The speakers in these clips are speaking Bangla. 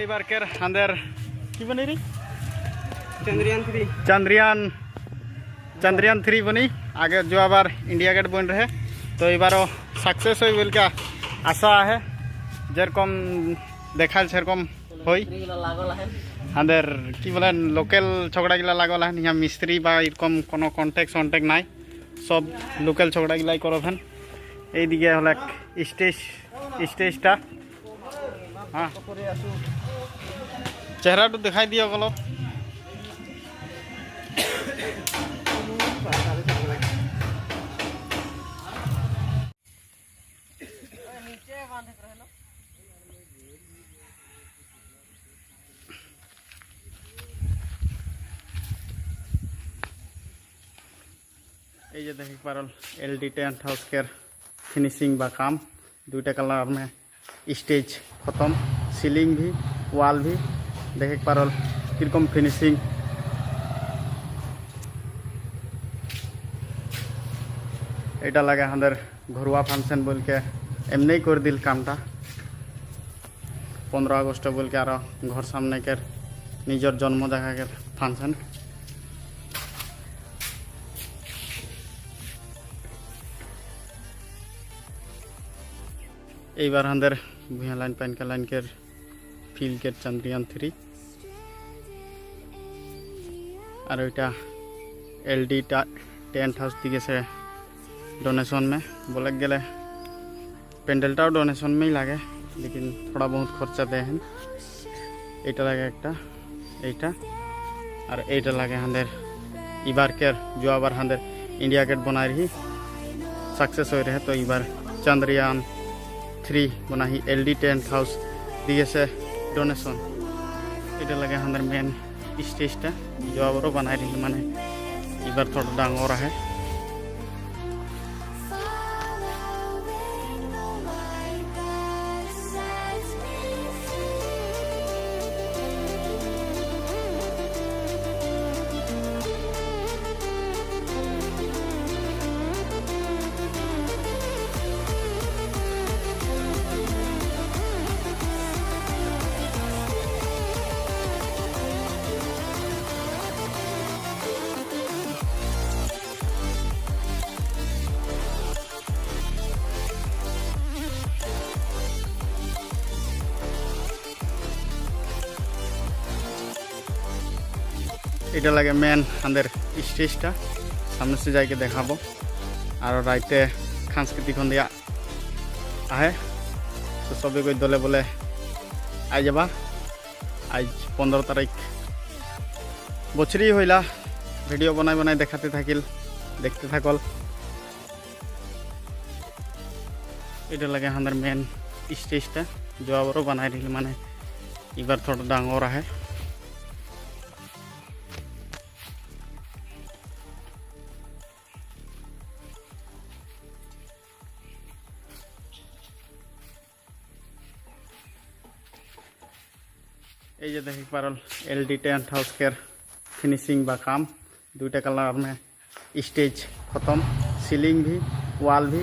এইবারকের হাঁদের কি বনি রে चंद्रयान थ्री চন্দ্রয়ান চন্দ্রয়ান থ্রি বনি আগে যোৱাবাৰ ইণ্ডিয়া গেট বন ৰহে তো এইবারও সাকসেস হই বলকে আশা আহে যেরকম দেখাল সেরকম হই लागल है আমাদের কি বলেন লোকাল ঝগড়াগুলা লাগল হেন ইয়া মিস্ত্রি বা এরকম কোনো কন্ট্যাক্ট সন্ট্যাক্ট নাই সব লোকাল ঝগড়াগুলাই করবেন এইদিকে হলে স্টেজ স্টেজটা हाँ। चेहरा तो देखा दिय ये देख पारल एल डी टेन्थ हाउस के फिनीशिंग काम दुईटा कलर में स्टेज खत्म सीलिंग भी वॉल भी देखे पारल কিরকম ফিনিশিং এটা লাগে আমাদের ঘরোয়া ফাংশন বলকে এমনিই করে দিল কামটা পনেরো আগস্ট বলকে আরো ঘর সামনেকের নিজের জন্ম দেখাকের ফাংশন এইবার আমাদের ভূঁয়া লাইন প্যানকা লাইনকের ফিল্ডের চান্দ্রিয়ান থ্রি। আর ওইটা এলডি টেন্ট হাউস দিয়েছে ডোনেশন মে। বলে গেলে প্যান্ডেলটাও ডোনেশন মেই লাগে, লেকিন থোড়া বহুত খরচা দেয় এইটা লাগে একটা, এইটা। আর এইটা লাগে আমাদের এবারকের যাবার আমাদের ইন্ডিয়া গেট বানায় রহি সাকসেস হয়ে রহে তো এবার চন্দ্রয়ান থ্রি বনাহি এল ডি টেন্ট হাউস দিয়েছে ডোনেশন এটা লাগে আমাদের মেন স্টেজটা যোৱাবাৰো বনাই দিলে মানে। এইবাৰ থোড়া ডাঙৰ আহে এটা লাগে মেন আমাদের স্টেজটা। সামনে যাইকে দেখাবো। আর রাইতে সাংস্কৃতিক সন্ধিয়া আহে। তো সবে কই দলে বলে আই যাবা। আজ পনেরো তারিখ। বছরই হইলা। ভিডিও বনাই বনাই দেখাতে থাকিল, দেখতে থাকল। এটা লাগে আমাদের মেন স্টেজটা যোৱাবাৰো বনাই দিলে মানে এবার থোড়া ডাঙর আহে। এই যে দেখি পারল এলডি টেন্ট হাউসকের ফিনিশিং বা কাম। দুইটা কালার মে স্টেজ খতম সিলিং ভি ওয়াল ভি,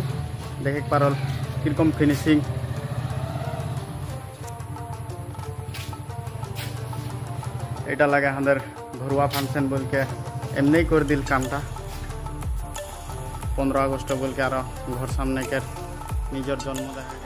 দেখে পারল কীরকম ফিনিশিং এটা লাগে আমাদের ঘরোয়া ফাংশন বলকে এমনি করে দিল কামটা। পনেরো আগস্ট বলকে আরও ঘর সামনেকের নিজের জন্ম দেখা